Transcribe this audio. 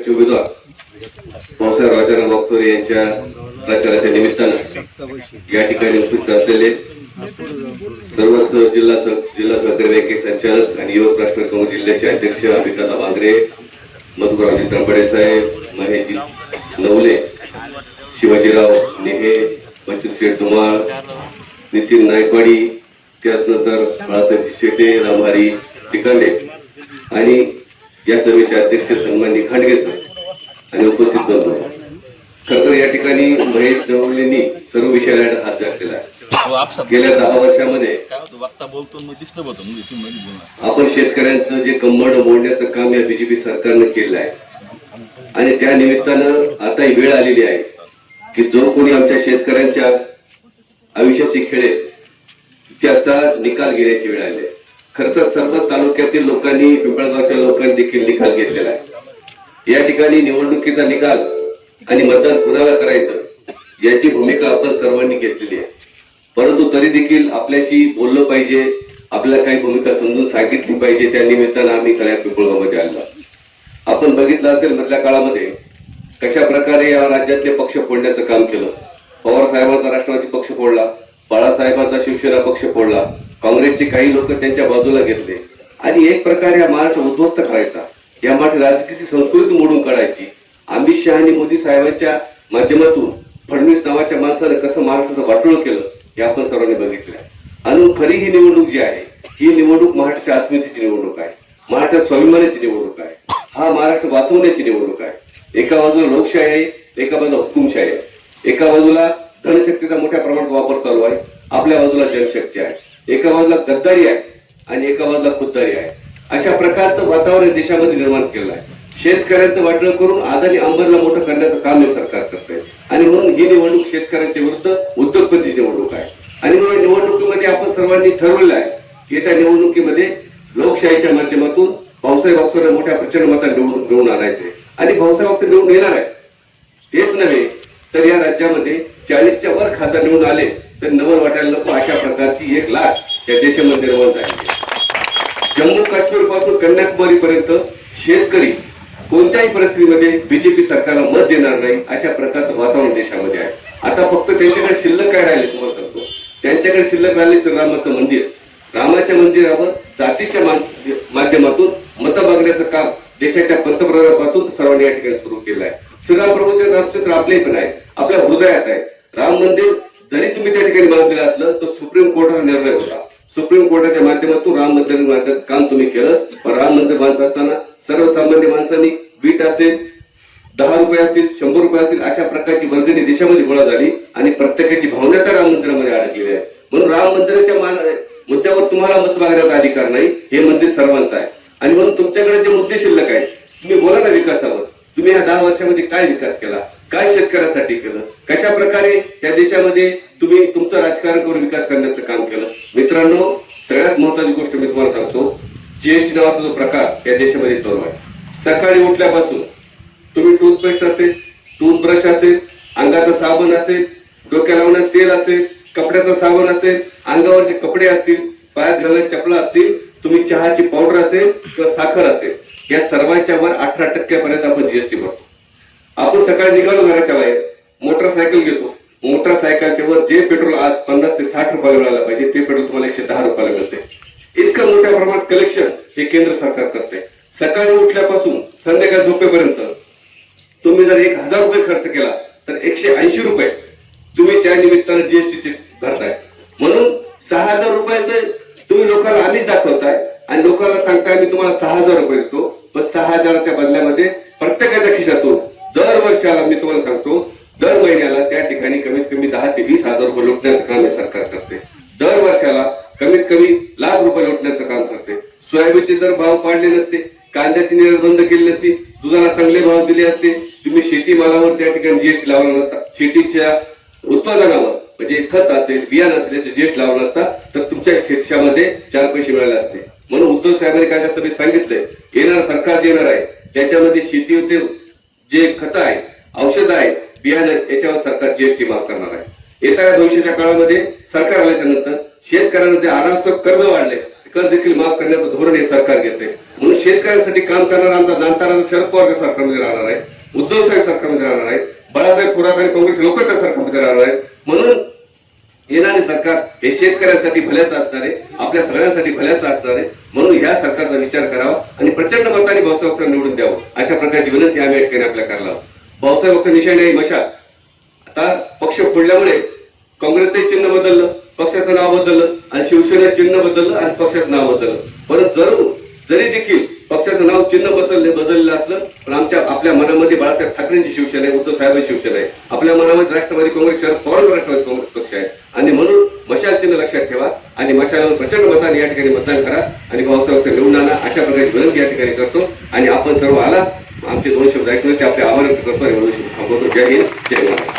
पक्षाचे उमेदवार भाऊसाहेब राजाराम वागचोरे यांच्या प्रचाराच्या निमित्तानं या ठिकाणी उपस्थित असलेले सर्वच जिल्हा जिल्हा सहकारी बँके संचालक आणि युवक राष्ट्रवादी काँग्रेस जिल्ह्याचे अध्यक्ष अमिताभ बांगरे मधुराव त्रंबडे साहेब महेशजी नवले शिवाजीराव नेहे बच्चू शेठ धुमाळ नितीन नायकवाडी त्याचनंतर बाळासाहेब शेटे रामहारी टिकांडे आणि या सभेचे अध्यक्ष सन्माननी खांडगे सर आणि उपस्थित बंधू खरं तर या ठिकाणी महेश नवलेंनी सर्व विषयाला हात घातलेला आहे हो, गेल्या दहा वर्षामध्ये आपण शेतकऱ्यांचं जे कंबड मोडण्याचं काम या बीजेपी सरकारनं केलं आहे. आणि त्या निमित्तानं आता ही वेळ आलेली आहे की जो कोणी आमच्या शेतकऱ्यांच्या आयुष्याशी खेळेल त्याचा निकाल घेण्याची वेळ आली आहे. खरं तर सर्व तालुक्यातील लोकांनी पिंपळगावच्या लोकांनी देखील निकाल घेतलेला आहे. या ठिकाणी निवडणुकीचा निकाल आणि मतदान कुणाला करायचं याची भूमिका आपण सर्वांनी घेतलेली आहे. परंतु तरी देखील आपल्याशी बोललं पाहिजे आपल्याला काही भूमिका समजून सांगितली पाहिजे त्या निमित्तानं आम्ही कळ्या पिंपळगावमध्ये आलो आपण बघितलं असेल मधल्या काळामध्ये कशा प्रकारे या राज्यातले पक्ष फोडण्याचं काम केलं. पवार साहेबांचा राष्ट्रवादी पक्ष फोडला बाळासाहेबांचा शिवसेना पक्ष फोडला काँग्रेसचे काही लोक त्यांच्या बाजूला घेतले. आणि एक प्रकारे या महाराष्ट्र उद्ध्वस्त करायचा. या महाराष्ट्र राजकीय संस्कृती मोडून काढायची. अमित शहा आणि मोदी साहेबांच्या माध्यमातून फडणवीस नावाच्या माणसानं कसं महाराष्ट्राचं वाटोळ केलं हे आपण सर्वांनी बघितलं. आणि खरी ही निवडणूक जी आहे ही निवडणूक महाराष्ट्राच्या अस्मितेची निवडणूक आहे. महाराष्ट्र स्वाभिमानाची निवडणूक आहे. हा महाराष्ट्र वाचवण्याची निवडणूक आहे. एका बाजूला लोकशाही आहे एका बाजूला हुकुमशाही आहे. एका बाजूला धनशक्तीचा मोठ्या प्रमाणात वापर चालू आहे. आपल्या बाजूला जनशक्ती आहे. एका बाजूला गद्दारी आहे आणि एका बाजूला खुद्दारी आहे. अशा प्रकारचं वातावरण देशामध्ये निर्माण केलं आहे. शेतकऱ्यांचं वाटण करून आदानी अंबरला मोठं करण्याचं काम हे सरकार करतंय. आणि म्हणून ही निवडणूक शेतकऱ्यांच्या विरुद्ध उद्योगपती निवडणूक आहे. आणि म्हणून या निवडणुकीमध्ये आपण सर्वांनी ठरवलं आहे की येत्या निवडणुकीमध्ये लोकशाहीच्या माध्यमातून भाऊसाहेब अक्षर मोठ्या प्रचंड मतात निवडून घेऊन आणायचे. आणि भाऊसाहेब अक्षर निवडून येणार आहे तेच नव्हे तर या राज्यामध्ये चाळीसच्या वर खासदार निवडून आले तर नवल वाटायला नको अशा प्रकारची एक लाट. या देशामध्ये निर्माण झाली जम्मू काश्मीरपासून कन्याकुमारी पर्यंत शेतकरी कोणत्याही परिस्थितीमध्ये बीजेपी सरकारला मत देणार नाही अशा प्रकारचं वातावरण देशामध्ये आहे. आता फक्त त्यांच्याकडे शिल्लक काय राहिले तुम्हाला सांगतो. त्यांच्याकडे शिल्लक राहिले श्रीरामाचं मंदिर. रामाच्या मंदिरावर जातीच्या माध्यमातून मत मागण्याचं काम देशाच्या पंतप्रधानापासून सर्वांनी या ठिकाणी सुरू केलं आहे. श्रीराम प्रभूचे रामचंद्र आपले पण आहे. आपल्या हृदयात आहे. राम मंदिर जरी तुम्ही त्या ठिकाणी बांधलेलं असलं तर सुप्रीम कोर्टाचा निर्णय होता. सुप्रीम कोर्टाच्या माध्यमातून राम मंदिर बांधण्याचं काम तुम्ही केलं. पण राम मंदिर बांधत असताना सर्वसामान्य माणसांनी वीट असेल दहा रुपये असतील शंभर रुपये असतील अशा प्रकारची वर्गणी देशामध्ये गोळा झाली आणि प्रत्येकाची भावना त्या राम मंदिरामध्ये अडकलेली आहे. म्हणून राम मंदिराच्या मान- मुद्द्यावर तुम्हाला मत मागण्याचा अधिकार नाही हे मंदिर सर्वांचं आहे. आणि म्हणून तुमच्याकडे जे मुद्दे शिल्लक आहेत तुम्ही बोला ना विकासावर. तुम्ही या दहा वर्षामध्ये काय विकास केला? काय शेतकऱ्यासाठी केलं? कशा प्रकारे या देशामध्ये तुम्ही तुमचं राजकारण करून विकास करण्याचं काम केलं? मित्रांनो सगळ्यात महत्वाची गोष्ट मी तुम्हाला सांगतो जीएसटी नावाचा जो प्रकार या देशामध्ये चालू आहे. सकाळी उठल्यापासून तुम्ही टूथपेस्ट असेल टूथब्रश असेल अंगाचा साबण असेल डोक्याला लावण्यात तेल असेल कपड्याचा साबण असेल अंगावरचे कपडे असतील पायात घालणारे चपला असतील तुम्ही चहाची पावडर असेल किंवा साखर असेल या सर्वांच्या वर अठरा टक्क्यापर्यंत आपण जीएसटी भरतो. आपण सकाळी निघालो घराच्या बाहेर मोटरसायकल घेतो. मोटरसायकलच्या वर जे पेट्रोल आज पन्नास ते साठ रुपयाला मिळायला पाहिजे ते पेट्रोल तुम्हाला एकशे दहा रुपयाला मिळते. इतकं मोठ्या प्रमाणात कलेक्शन हे केंद्र सरकार करते. सकाळी उठल्यापासून संध्याकाळ झोपेपर्यंत तुम्ही जर एक हजार रुपये खर्च केला तर एकशे ऐंशी रुपये तुम्ही त्या निमित्तानं जीएसटीचे भरताय. म्हणून सहा हजार रुपयाचं तुम्ही लोकांना आम्हीच दाखवताय आणि लोकांना सांगताय मी तुम्हाला सहा हजार रुपये देतो. पण सहा हजाराच्या बदल्यामध्ये प्रत्येकाच्या खिशातून दर वर्षाला मी तुम्हाला सांगतो दर महिन्याला त्या ठिकाणी कमीत कमी दहा ते वीस हजार रुपये लुटण्याचं काम हे सरकार करते. दर वर्षाला कमीत कमी लाख रुपये लुटण्याचं काम करते. सोयाबीनचे जर भाव पाडले नसते कांद्याची निर्यात बंद केली नसती दुधाला चांगले भाव दिले असते तुम्ही शेतीमालावर त्या ठिकाणी जीएसटी लावला नसता शेतीच्या उत्पादनावर म्हणजे खत असेल बियाणं असेल याचे जीएसटी लावला नसता तर तुमच्या शेतशामध्ये चार पैसे मिळाले असते. म्हणून उद्धव साहेबांनी कालच्या सभेत सांगितलंय येणार सरकार जे येणार आहे त्याच्यामध्ये शेतीचे जे खत आहे औषध आहे बियाणं याच्यावर सरकार जीएसटी माफ करणार आहे. येत्या भविष्याच्या काळामध्ये सरकार आल्याच्यानंतर शेतकऱ्यांना जे अनावश्यक कर्ज वाढले कर देखील माफ करण्याचं धोरण हे सरकार घेते म्हणून शेतकऱ्यांसाठी काम करणारा आमचा जाणताना शरद पवार सरकारमध्ये राहणार आहे उद्धव साहेब सरकारमध्ये राहणार आहे बाळासाहेब थोरात आणि काँग्रेस लोक त्या सरकारमध्ये राहणार आहेत. म्हणून येणारे सरकार हे शेतकऱ्यांसाठी भल्याचं असणार आहे आपल्या सगळ्यांसाठी भल्याचं असणार आहे म्हणून या सरकारचा विचार करावा आणि प्रचंड मताने भाऊसाहेब निवडून द्यावं. अशा प्रकारची विनंती आम्ही या ठिकाणी आपल्या करायला भाऊसाहेब निशाण आहे मशाल आता पक्ष फोडल्यामुळे काँग्रेसचे चिन्ह बदललं पक्षाचं नाव बदललं आणि शिवसेना चिन्ह बदललं आणि पक्षाचं नाव बदललं. परत जरूर जरी देखील पक्षाचं नाव चिन्ह बदलले बदललेलं असलं पण आमच्या आपल्या मनामध्ये बाळासाहेब ठाकरेंची शिवसेना आहे उद्धव साहेबांची शिवसेना आहे. आपल्या मनामध्ये राष्ट्रवादी काँग्रेस शरद पवार राष्ट्रवादी काँग्रेस पक्ष आहे आणि म्हणून मशाल चिन्ह लक्षात ठेवा. आणि मशालावर प्रचंड मताने या ठिकाणी मतदान करा. आणि भाऊसाहेबांचं निवडून आणा. अशा प्रकारची विनंती या ठिकाणी करतो. आणि आपण सर्व आला आमचे दोन शब्द ऐकले ते आपले आभार व्यक्त करतो आणि म्हणून थांबवतो जय हिंद. जय महाराज